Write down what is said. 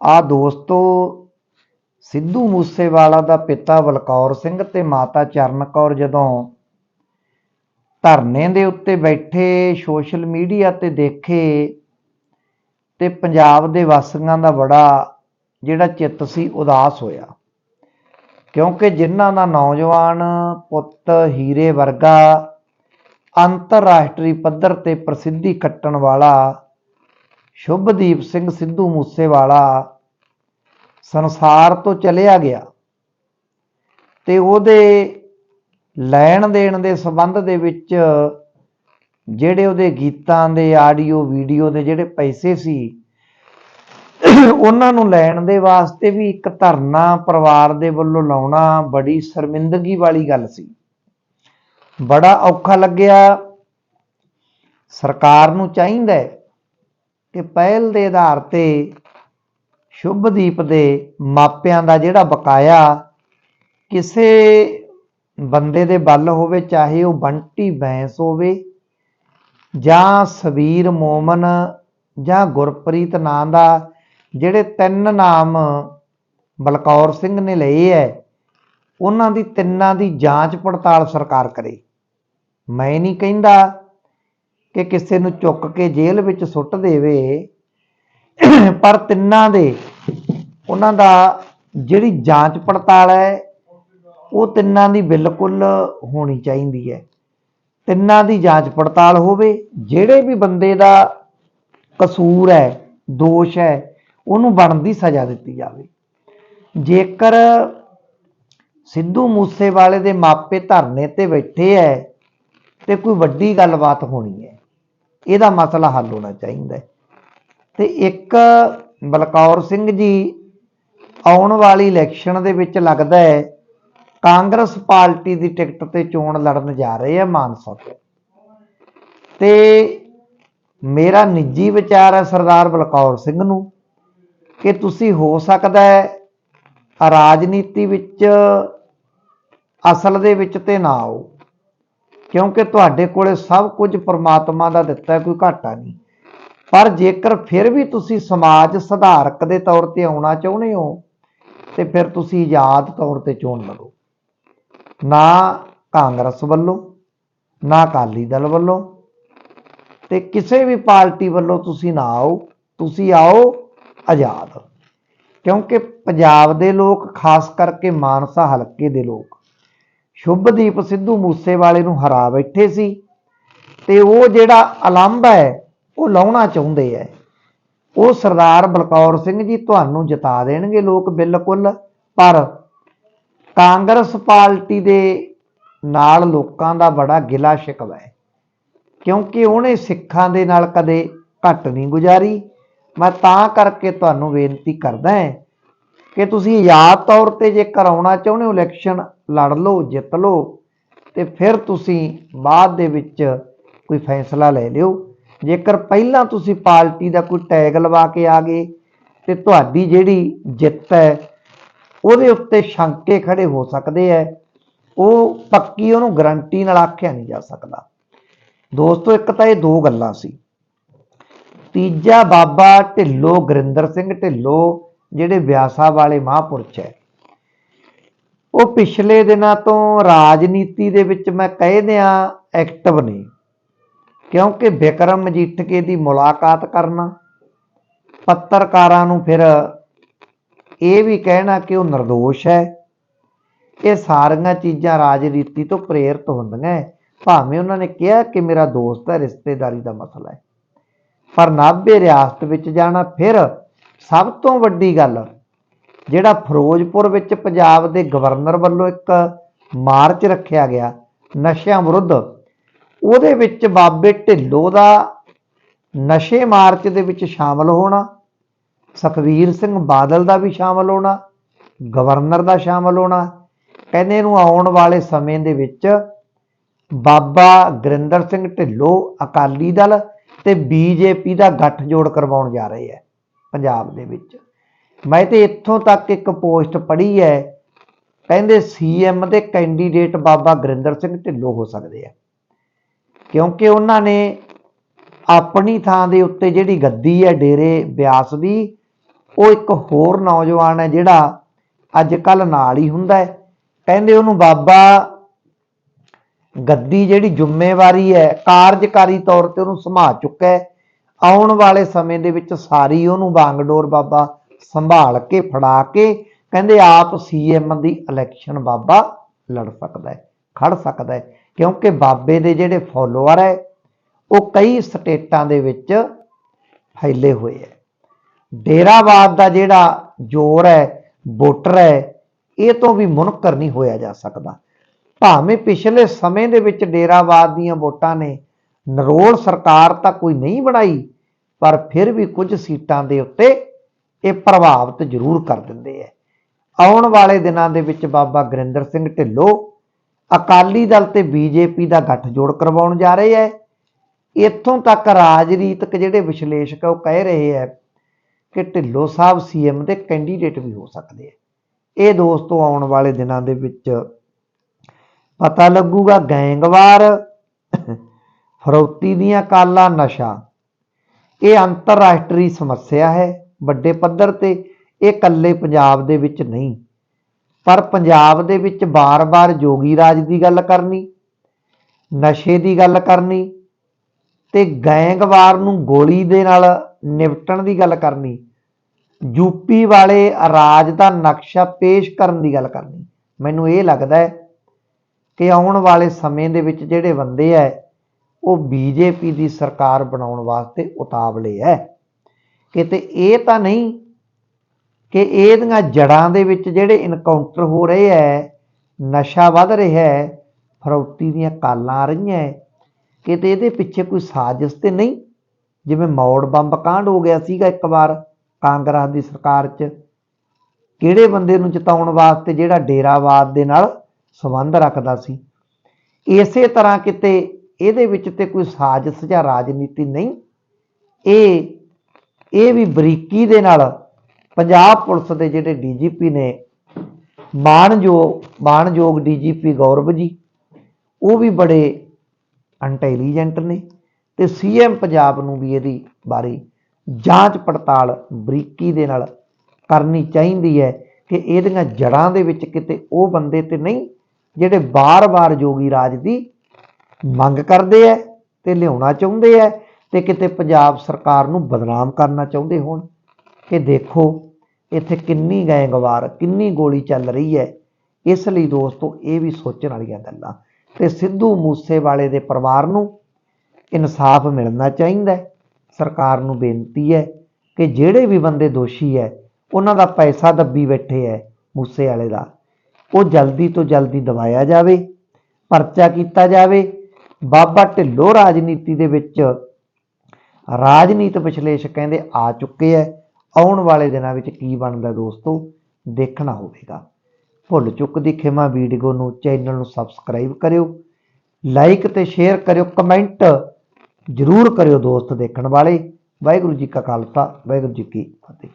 ਆ ਦੋਸਤੋ, ਸਿੱਧੂ ਮੂਸੇਵਾਲਾ ਦਾ ਪਿਤਾ ਬਲਕੌਰ ਸਿੰਘ ਤੇ ਮਾਤਾ ਚਰਨ ਕੌਰ ਜਦੋਂ ਧਰਨੇ ਦੇ ਉੱਤੇ ਬੈਠੇ, ਸੋਸ਼ਲ ਮੀਡੀਆ ਤੇ ਦੇਖੇ ਤੇ ਪੰਜਾਬ ਦੇ ਵਾਸੀਆਂ ਦਾ ਬੜਾ ਜਿਹੜਾ ਚਿੱਤ ਸੀ, ਉਦਾਸ ਹੋਇਆ। ਕਿਉਂਕਿ ਜਿਨ੍ਹਾਂ ਦਾ ਨੌਜਵਾਨ ਪੁੱਤ ਹੀਰੇ ਵਰਗਾ ਅੰਤਰਰਾਸ਼ਟਰੀ ਪੱਧਰ ਤੇ ਪ੍ਰਸਿੱਧੀ ਕੱਟਣ ਵਾਲਾ ਸ਼ੁਭਦੀਪ ਸਿੰਘ ਸਿੱਧੂ ਮੂਸੇਵਾਲਾ ਸੰਸਾਰ ਤੋਂ ਚਲਿਆ ਗਿਆ ਤੇ ਉਹਦੇ ਲੈਣ ਦੇਣ ਦੇ ਸੰਬੰਧ ਦੇ ਵਿੱਚ ਜਿਹੜੇ ਉਹਦੇ ਗੀਤਾਂ ਦੇ, ਆਡੀਓ, ਵੀਡੀਓ ਦੇ ਜਿਹੜੇ ਪੈਸੇ ਸੀ, ਉਹਨਾਂ ਨੂੰ ਲੈਣ ਦੇ ਵਾਸਤੇ ਵੀ ਇੱਕ ਧਰਨਾ ਪਰਿਵਾਰ ਦੇ ਵੱਲੋਂ ਲਾਉਣਾ ਬੜੀ ਸ਼ਰਮਿੰਦਗੀ ਵਾਲੀ ਗੱਲ ਸੀ। ਬੜਾ ਔਖਾ ਲੱਗਿਆ। ਸਰਕਾਰ ਨੂੰ ਚਾਹੀਦਾ ਹੈ ਕਿ ਪਹਿਲ ਦੇ ਆਧਾਰ ਤੇ ਸ਼ੁਭਦੀਪ ਦੇ ਮਾਪਿਆਂ ਦਾ ਜਿਹੜਾ ਬਕਾਇਆ ਕਿਸੇ ਬੰਦੇ ਦੇ ਵੱਲ ਹੋਵੇ, ਚਾਹੇ ਉਹ ਬੰਟੀ, ਬੈਂਸ ਹੋਵੇ ਜਾਂ ਸਵੀਰ, ਮੋਮਨ ਜਾਂ ਗੁਰਪ੍ਰੀਤ ਨਾਂ ਦਾ, ਜਿਹੜੇ ਤਿੰਨ ਨਾਮ ਬਲਕੌਰ ਸਿੰਘ ਨੇ ਲਏ ਐ, ਉਹਨਾਂ ਦੀ ਤਿੰਨਾਂ ਦੀ ਜਾਂਚ ਪੜਤਾਲ ਸਰਕਾਰ ਕਰੇ। ਮੈਂ ਨਹੀਂ ਕਹਿੰਦਾ ਕਿ ਕਿਸੇ ਨੂੰ ਚੁੱਕ ਕੇ ਜੇਲ੍ਹ ਵਿੱਚ ਸੁੱਟ ਦੇਵੇ, ਪਰ ਤਿੰਨਾਂ ਦੇ, ਉਹਨਾਂ ਦਾ ਜਿਹੜੀ ਜਾਂਚ ਪੜਤਾਲ ਹੈ, ਉਹ ਤਿੰਨਾਂ ਦੀ ਬਿਲਕੁਲ ਹੋਣੀ ਚਾਹੀਦੀ ਹੈ। ਤਿੰਨਾਂ ਦੀ ਜਾਂਚ ਪੜਤਾਲ ਹੋਵੇ, ਜਿਹੜੇ ਵੀ ਬੰਦੇ ਦਾ ਕਸੂਰ ਹੈ, ਦੋਸ਼ ਹੈ, ਉਹਨੂੰ ਬਣਦੀ ਸਜ਼ਾ ਦਿੱਤੀ ਜਾਵੇ। ਜੇਕਰ ਸਿੱਧੂ ਮੂਸੇਵਾਲੇ ਦੇ ਮਾਪੇ ਧਰਨੇ ਤੇ ਬੈਠੇ ਐ ਤੇ ਕੋਈ ਵੱਡੀ ਗੱਲਬਾਤ ਹੋਣੀ ਹੈ। ਇਹਦਾ ਮਸਲਾ ਹੱਲ ਹੋਣਾ ਚਾਹੀਦਾ ਹੈ। ਤੇ ਇੱਕ ਬਲਕੌਰ ਸਿੰਘ ਜੀ ਆਉਣ ਵਾਲੀ ਇਲੈਕਸ਼ਨ ਦੇ ਵਿੱਚ ਲੱਗਦਾ ਹੈ, ਕਾਂਗਰਸ ਪਾਰਟੀ ਦੀ ਟਿਕਟ ਤੇ ਚੋਣ ਲੜਨ ਜਾ ਰਹੇ ਆ ਮਾਨਸਾ ਤੋਂ। ਤੇ ਮੇਰਾ ਨਿੱਜੀ ਵਿਚਾਰ ਹੈ ਸਰਦਾਰ ਬਲਕੌਰ ਸਿੰਘ ਨੂੰ ਕਿ ਤੁਸੀਂ ਹੋ ਸਕਦਾ ਹੈ ਰਾਜਨੀਤੀ ਵਿੱਚ ਅਸਲ ਦੇ ਵਿੱਚ ਤੇ ਨਾ ਆਓ। ਕਿਉਂਕਿ ਤੁਹਾਡੇ ਕੋਲੇ ਸਭ ਕੁਝ ਪਰਮਾਤਮਾ ਦਾ ਦਿੱਤਾ ਕੋਈ ਘਾਟਾ ਨਹੀਂ। ਪਰ ਜੇਕਰ ਫਿਰ ਵੀ ਤੁਸੀਂ ਸਮਾਜ ਸੁਧਾਰਕ ਦੇ ਤੌਰ ਤੇ ਆਉਣਾ ਚਾਹੁੰਦੇ ਹੋ, ਤੇ ਫਿਰ ਤੁਸੀਂ ਆਜ਼ਾਦ ਤੌਰ ਤੇ ਚੋਣ ਲੜੋ। ਨਾ ਕਾਂਗਰਸ ਵੱਲੋਂ, ਨਾ ਅਕਾਲੀ ਦਲ ਵੱਲੋਂ, ਤੇ ਕਿਸੇ ਵੀ ਪਾਰਟੀ ਵੱਲੋਂ ਤੁਸੀਂ ਨਾ ਆਓ, ਤੁਸੀਂ ਆਓ ਆਜ਼ਾਦ। ਕਿਉਂਕਿ ਪੰਜਾਬ ਦੇ ਲੋਕ, ਖਾਸ ਕਰਕੇ ਮਾਨਸਾ ਹਲਕੇ ਦੇ ਲੋਕ ਸ਼ੁਭਦੀਪ ਸਿੱਧੂ ਮੂਸੇਵਾਲੇ ਨੂੰ ਹਰਾ ਬੈਠੇ ਸੀ ਤੇ ਉਹ ਜਿਹੜਾ ਅਲੰਭ ਹੈ, ਉਹ ਲਾਉਣਾ ਚਾਹੁੰਦੇ ਐ ਉਹ ਸਰਦਾਰ ਬਲਕੌਰ ਸਿੰਘ ਜੀ ਤੁਹਾਨੂੰ ਜਿਤਾ ਦੇਣਗੇ ਲੋਕ ਬਿਲਕੁਲ, ਪਰ ਕਾਂਗਰਸ ਪਾਰਟੀ ਦੇ ਨਾਲ ਲੋਕਾਂ ਦਾ ਬੜਾ ਗਿਲਾ ਸ਼ਿਕਵਾ ਹੈ, ਕਿਉਂਕਿ ਉਹਨੇ ਸਿੱਖਾਂ ਦੇ ਨਾਲ ਕਦੇ ਘੱਟ ਨਹੀਂ ਗੁਜ਼ਾਰੀ। ਮੈਂ ਤਾਂ ਕਰਕੇ ਤੁਹਾਨੂੰ ਬੇਨਤੀ ਕਰਦਾ ਹਾਂ ਕਿ ਤੁਸੀਂ ਆਜ਼ਾਦ ਤੌਰ ਤੇ ਜੇ ਕਰਾਉਣਾ ਚਾਹੁੰਦੇ ਹੋ ਇਲੈਕਸ਼ਨ ਲੜ ਲਓ, ਜਿੱਤ ਲਓ ਤੇ ਫਿਰ ਤੁਸੀਂ ਬਾਅਦ ਦੇ ਵਿੱਚ ਕੋਈ ਫੈਸਲਾ ਲੈ ਲਿਓ। ਜੇਕਰ ਪਹਿਲਾਂ ਤੁਸੀਂ ਪਾਰਟੀ ਦਾ ਕੋਈ ਟੈਗ ਲਵਾ ਕੇ ਆ ਗਏ ਤੇ ਤੁਹਾਡੀ ਜਿਹੜੀ ਜਿੱਤ ਹੈ, ਉਹਦੇ ਉੱਤੇ ਸ਼ੰਕੇ ਖੜੇ ਹੋ ਸਕਦੇ ਐ ਉਹ ਪੱਕੀ ਉਹਨੂੰ ਗਰੰਟੀ ਨਾਲ ਆਖਿਆ ਨਹੀਂ ਜਾ ਸਕਦਾ। ਦੋਸਤੋ, ਇੱਕ ਤਾਂ ਇਹ ਦੋ ਗੱਲਾਂ ਸੀ। ਤੀਜਾ ਬਾਬਾ ਢਿੱਲੋਂ, ਗੁਰਿੰਦਰ ਸਿੰਘ ਢਿੱਲੋਂ, ਜਿਹੜੇ ਵਿਆਸਾ ਵਾਲੇ ਮਹਾਂਪੁਰਸ਼ ਹੈ। ਉਹ ਪਿਛਲੇ ਦਿਨਾਂ ਤੋਂ ਰਾਜਨੀਤੀ ਦੇ ਵਿੱਚ ਮੈਂ ਕਹਿ ਦਿਆਂ ਐਕਟਿਵ ਨੇ। ਕਿਉਂਕਿ ਵਿਕਰਮ ਮਜੀਠਕੇ ਦੀ ਮੁਲਾਕਾਤ ਕਰਨਾ, ਪੱਤਰਕਾਰਾਂ ਨੂੰ ਫਿਰ ਇਹ ਵੀ ਕਹਿਣਾ ਕਿ ਉਹ નિર્ਦੋਸ਼ ਹੈ। ਇਹ ਸਾਰੀਆਂ ਚੀਜ਼ਾਂ ਰਾਜਨੀਤੀ ਤੋਂ ਪ੍ਰੇਰਿਤ ਹੁੰਦੀਆਂ ਹੈ। ਭਾਵੇਂ ਉਹਨਾਂ ਨੇ ਕਿਹਾ ਕਿ ਮੇਰਾ ਦੋਸਤ ਹੈ, ਰਿਸ਼ਤੇਦਾਰੀ ਦਾ ਮਸਲਾ ਹੈ। ਪਰ ਨਾਭੇ ਰਿਆਸਤ ਵਿੱਚ ਜਾਣਾ ਫਿਰ ਸਭ ਤੋਂ ਵੱਡੀ ਗੱਲ ਜਿਹੜਾ ਫਿਰੋਜ਼ਪੁਰ ਵਿੱਚ ਪੰਜਾਬ ਦੇ ਗਵਰਨਰ ਵੱਲੋਂ ਇੱਕ ਮਾਰਚ ਰੱਖਿਆ ਗਿਆ, ਨਸ਼ਿਆਂ ਵਿਰੁੱਧ, ਉਹਦੇ ਵਿੱਚ ਬਾਬੇ ਢਿੱਲੋਂ ਦਾ ਨਸ਼ੇ ਮਾਰਚ ਦੇ ਵਿੱਚ ਸ਼ਾਮਲ ਹੋਣਾ, ਸੁਖਵੀਰ ਸਿੰਘ ਬਾਦਲ ਦਾ ਵੀ ਸ਼ਾਮਲ ਹੋਣਾ, ਗਵਰਨਰ ਦਾ ਸ਼ਾਮਲ ਹੋਣਾ, ਕਹਿੰਦੇ ਨੂੰ ਆਉਣ ਵਾਲੇ ਸਮੇਂ ਦੇ ਵਿੱਚ ਬਾਬਾ ਗੁਰਿੰਦਰ ਸਿੰਘ ਢਿੱਲੋਂ ਅਕਾਲੀ ਦਲ ਤੇ ਬੀਜੇਪੀ ਦਾ ਗੱਠਜੋੜ ਕਰਵਾਉਣ ਜਾ ਰਹੇ ਹੈ, ਪੰਜਾਬ ਦੇ ਵਿੱਚ। ਮੈਂ ਤੇ ਇੱਥੋਂ ਤੱਕ ਇੱਕ ਪੋਸਟ ਪੜ੍ਹੀ ਹੈ। ਕਹਿੰਦੇ ਸੀਐਮ ਦੇ ਕੈਂਡੀਡੇਟ ਬਾਬਾ ਗੁਰਿੰਦਰ ਸਿੰਘ ਢਿੱਲੋਂ ਹੋ ਸਕਦੇ ਆ। ਕਿਉਂਕਿ ਉਹਨਾਂ ਨੇ ਆਪਣੀ ਥਾਂ ਦੇ ਉੱਤੇ ਜਿਹੜੀ ਗੱਦੀ ਹੈ ਡੇਰੇ ਬਿਆਸ ਦੀ, ਉਹ ਇੱਕ ਹੋਰ ਨੌਜਵਾਨ ਹੈ ਜਿਹੜਾ ਅੱਜ ਕੱਲ ਨਾਲ ਹੀ ਹੁੰਦਾ ਹੈ। ਕਹਿੰਦੇ ਉਹਨੂੰ ਬਾਬਾ ਗੱਦੀ ਜਿਹੜੀ ਜ਼ਿੰਮੇਵਾਰੀ ਹੈ, ਕਾਰਜਕਾਰੀ ਤੌਰ ਤੇ ਉਹਨੂੰ ਸੰਭਾਲ ਚੁੱਕਾ ਹੈ। ਆਉਣ ਵਾਲੇ ਸਮੇਂ ਦੇ ਵਿੱਚ ਸਾਰੀ ਉਹਨੂੰ ਬਾਂਗਡੋਰ ਬਾਬਾ ਸੰਭਾਲ ਕੇ, ਫੜਾ ਕੇ ਕਹਿੰਦੇ ਆਪ ਸੀਐਮ ਦੀ ਇਲੈਕਸ਼ਨ ਬਾਬਾ ਲੜ ਸਕਦਾ ਹੈ, ਖੜ ਸਕਦਾ ਹੈ। ਕਿਉਂਕਿ ਬਾਬੇ ਦੇ ਜਿਹੜੇ ਫੋਲੋਅਰ ਹੈ, ਉਹ ਕਈ ਸਟੇਟਾਂ ਦੇ ਵਿੱਚ ਫੈਲੇ ਹੋਏ ਹੈ। ਡੇਰਾਵਾਦ ਦਾ ਜਿਹੜਾ ਜ਼ੋਰ ਹੈ, ਵੋਟਰ ਹੈ, ਇਹ ਤੋਂ ਵੀ ਮੁਨਕਰ ਨਹੀਂ ਹੋਇਆ ਜਾ ਸਕਦਾ। ਭਾਵੇਂ ਪਿਛਲੇ ਸਮੇਂ ਦੇ ਵਿੱਚ ਡੇਰਾਵਾਦ ਦੀਆਂ ਵੋਟਾਂ ਨੇ, ਨਰੋਲ ਸਰਕਾਰ ਤਾਂ ਕੋਈ ਨਹੀਂ ਬਣਾਈ, ਪਰ ਫਿਰ ਵੀ ਕੁਝ ਸੀਟਾਂ ਦੇ ਉੱਤੇ ਇਹ ਪ੍ਰਭਾਵਿਤ ਜ਼ਰੂਰ ਕਰ ਦਿੰਦੇ ਹੈ ਆਉਣ ਵਾਲੇ ਦਿਨਾਂ ਦੇ ਵਿੱਚ ਬਾਬਾ ਗੁਰਿੰਦਰ ਸਿੰਘ ਢਿੱਲੋਂ ਅਕਾਲੀ ਦਲ ਤੇ ਬੀਜੇਪੀ ਦਾ ਗੱਠਜੋੜ ਕਰਵਾਉਣ ਜਾ ਰਹੇ ਹੈ ਇੱਥੋਂ ਤੱਕ ਰਾਜਨੀਤਿਕ ਜਿਹੜੇ ਵਿਸ਼ਲੇਸ਼ਕ ਉਹ ਕਹਿ ਰਹੇ ਹੈ ਕਿ ਢਿੱਲੋਂ ਸਾਹਿਬ ਸੀਐਮ ਦੇ ਕੈਂਡੀਡੇਟ ਵੀ ਹੋ ਸਕਦੇ ਹੈ ਇਹ ਦੋਸਤੋ, ਆਉਣ ਵਾਲੇ ਦਿਨਾਂ ਦੇ ਵਿੱਚ ਪਤਾ ਲੱਗੂਗਾ ਗੈਂਗਵਾਰ, ਫਰੋਤੀ ਦੀਆਂ ਕਾਲਾਂ, ਨਸ਼ਾ। ਇਹ ਅੰਤਰਰਾਸ਼ਟਰੀ ਸਮੱਸਿਆ ਹੈ। ਵੱਡੇ ਪੱਧਰ ਤੇ, ਇਹ ਇਕੱਲੇ ਪੰਜਾਬ ਦੇ ਵਿੱਚ ਨਹੀਂ। ਪਰ ਪੰਜਾਬ ਦੇ ਵਿੱਚ ਬਾਰ-ਬਾਰ ਜੋਗੀ ਰਾਜ ਦੀ ਗੱਲ ਕਰਨੀ, ਨਸ਼ੇ ਦੀ ਗੱਲ ਕਰਨੀ ਤੇ ਗੈਂਗਵਾਰ ਨੂੰ ਗੋਲੀ ਦੇ ਨਾਲ ਨਿਪਟਣ ਦੀ ਗੱਲ ਕਰਨੀ ਯੂਪੀ ਵਾਲੇ ਰਾਜ ਦਾ ਨਕਸ਼ਾ ਪੇਸ਼ ਕਰਨ ਦੀ ਗੱਲ ਕਰਨੀ। ਮੈਨੂੰ ਇਹ ਲੱਗਦਾ ਹੈ ਕਿ ਆਉਣ ਵਾਲੇ ਸਮੇਂ ਦੇ ਵਿੱਚ ਜਿਹੜੇ ਬੰਦੇ ਐ ਉਹ ਬੀਜੇਪੀ ਦੀ ਸਰਕਾਰ ਬਣਾਉਣ ਵਾਸਤੇ ਉਤਾਵਲੇ ਐ ਕਿਤੇ ਇਹ ਤਾਂ ਨਹੀਂ ਕਿ ਇਹਦੀਆਂ ਜੜਾਂ ਦੇ ਵਿੱਚ ਜਿਹੜੇ ਇਨਕਾਊਂਟਰ ਹੋ ਰਹੇ ਐ, ਨਸ਼ਾ ਵੱਧ ਰਿਹਾ ਹੈ ਫਰੌਤੀ ਦੀਆਂ ਕਾਲਾਂ ਆ ਰਹੀਆਂ ਕਿਤੇ ਇਹਦੇ ਪਿੱਛੇ ਕੋਈ ਸਾਜ਼ਿਸ਼ ਤੇ ਨਹੀਂ? ਜਿਵੇਂ ਮੌੜ ਬੰਬ ਕਾਂਡ ਹੋ ਗਿਆ ਸੀਗਾ ਇੱਕ ਵਾਰ ਕਾਂਗਰਸ ਦੀ ਸਰਕਾਰ 'ਚ, ਕਿਹੜੇ ਬੰਦੇ ਨੂੰ ਜਿਤਾਉਣ ਵਾਸਤੇ ਜਿਹੜਾ ਡੇਰਾਵਾਦ ਦੇ ਨਾਲ ਸੰਬੰਧ ਰੱਖਦਾ ਸੀ? ਇਸੇ ਤਰ੍ਹਾਂ ਕਿਤੇ ਇਹਦੇ ਵਿੱਚ ਤੇ ਕੋਈ ਸਾਜ਼ਿਸ਼ ਜਾਂ ਰਾਜਨੀਤੀ ਨਹੀਂ? ਇਹ ਇਹ ਵੀ ਬਰੀਕੀ ਦੇ ਨਾਲ ਪੰਜਾਬ ਪੁਲਿਸ ਦੇ ਜਿਹੜੇ ਡੀਜੀਪੀ ਨੇ ਮਾਣਯੋਗ ਮਾਣਯੋਗ ਡੀਜੀਪੀ ਗੌਰਵ ਜੀ, ਉਹ ਵੀ ਬੜੇ ਇੰਟੈਲੀਜੈਂਟ ਨੇ ਤੇ ਸੀਐਮ ਪੰਜਾਬ ਨੂੰ ਵੀ ਇਹਦੀ ਬਾਰੇ ਜਾਂਚ ਪੜਤਾਲ ਬਰੀਕੀ ਦੇ ਨਾਲ ਕਰਨੀ ਚਾਹੀਦੀ ਹੈ ਕਿ ਇਹਦੀਆਂ ਜੜਾਂ ਦੇ ਵਿੱਚ ਕਿਤੇ ਉਹ ਬੰਦੇ ਤੇ ਨਹੀਂ, ਜਿਹੜੇ ਬਾਰ-ਬਾਰ ਜੋਗੀ ਰਾਜ ਦੀ ਮੰਗ ਕਰਦੇ ਐ ਤੇ ਲਿਆਉਣਾ ਚਾਹੁੰਦੇ ਐ ਤੇ ਕਿਤੇ ਪੰਜਾਬ ਸਰਕਾਰ ਨੂੰ ਬਦਨਾਮ ਕਰਨਾ ਚਾਹੁੰਦੇ ਹੋਣ। ਕਿ ਦੇਖੋ, ਇੱਥੇ ਕਿੰਨੀ ਗੈਂਗਵਾਰ, ਕਿੰਨੀ ਗੋਲੀ ਚੱਲ ਰਹੀ ਹੈ। ਇਸ ਲਈ ਦੋਸਤੋ, ਇਹ ਵੀ ਸੋਚਣ ਵਾਲੀਆਂ ਗੱਲਾਂ। ਤੇ ਸਿੱਧੂ ਮੂਸੇਵਾਲੇ ਦੇ ਪਰਿਵਾਰ ਨੂੰ ਇਨਸਾਫ ਮਿਲਣਾ ਚਾਹੀਦਾ ਹੈ। ਸਰਕਾਰ ਨੂੰ ਬੇਨਤੀ ਹੈ ਕਿ ਜਿਹੜੇ ਵੀ ਬੰਦੇ ਦੋਸ਼ੀ ਹੈ, ਉਹਨਾਂ ਦਾ ਪੈਸਾ ਦੱਬੀ ਬੈਠੇ ਹੈ ਮੂਸੇ ਵਾਲੇ ਦਾ। ਉਹ ਜਲਦੀ ਤੋਂ ਜਲਦੀ ਦਵਾਇਆ ਜਾਵੇ, ਪਰਚਾ ਕੀਤਾ ਜਾਵੇ। ਬਾਬਾ ਢਿੱਲੋਂ ਰਾਜਨੀਤੀ ਦੇ ਵਿੱਚ ਰਾਜਨੀਤ ਵਿਸ਼ਲੇਸ਼ਕ ਕਹਿੰਦੇ ਆ ਚੁੱਕੇ ਐ। ਆਉਣ ਵਾਲੇ ਦਿਨਾਂ ਵਿੱਚ ਕੀ ਬਣਦਾ ਦੋਸਤੋ? ਦੇਖਣਾ ਹੋਵੇਗਾ। ਭੁੱਲ ਚੁੱਕ ਦੀ ਖਿਮਾ ਵੀਡੀਓ ਨੂੰ, ਚੈਨਲ ਨੂੰ ਸਬਸਕ੍ਰਾਈਬ ਕਰਿਓ। ਲਾਈਕ ਤੇ ਸ਼ੇਅਰ ਕਰਿਓ। ਕਮੈਂਟ ਜ਼ਰੂਰ ਕਰਿਓ ਦੋਸਤ ਦੇਖਣ ਵਾਲੇ। ਵਾਹਿਗੁਰੂ ਜੀ ਕਾ ਖਾਲਸਾ, ਵਾਹਿਗੁਰੂ ਜੀ ਕੀ ਫਤਿਹ।